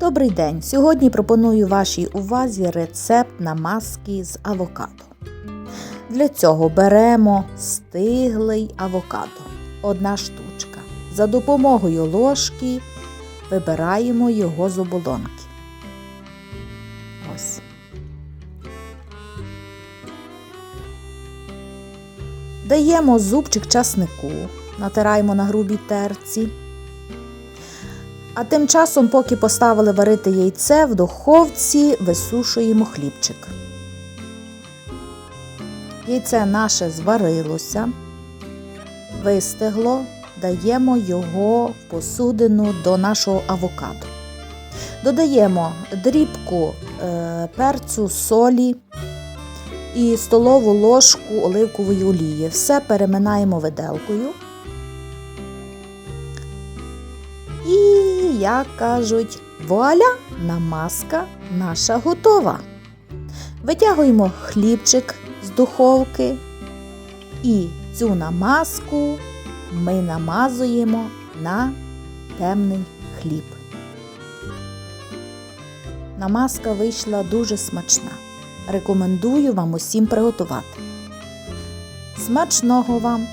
Добрий день! Сьогодні пропоную вашій увазі рецепт намазки з авокадо. Для цього беремо стиглий авокадо, одна штучка. За допомогою ложки вибираємо його з оболонки. Ось. Даємо зубчик часнику, натираємо на грубій терці. А тим часом, поки поставили варити яйце, в духовці висушуємо хлібчик. Яйце наше зварилося, вистигло, даємо його в посудину до нашого авокадо. Додаємо дрібку е, перцю, солі і столову ложку оливкової олії. Все переминаємо виделкою. Як кажуть, вуаля, намазка наша готова. Витягуємо хлібчик з духовки і цю намазку ми намазуємо на темний хліб. Намазка вийшла дуже смачна. Рекомендую вам усім приготувати. Смачного вам!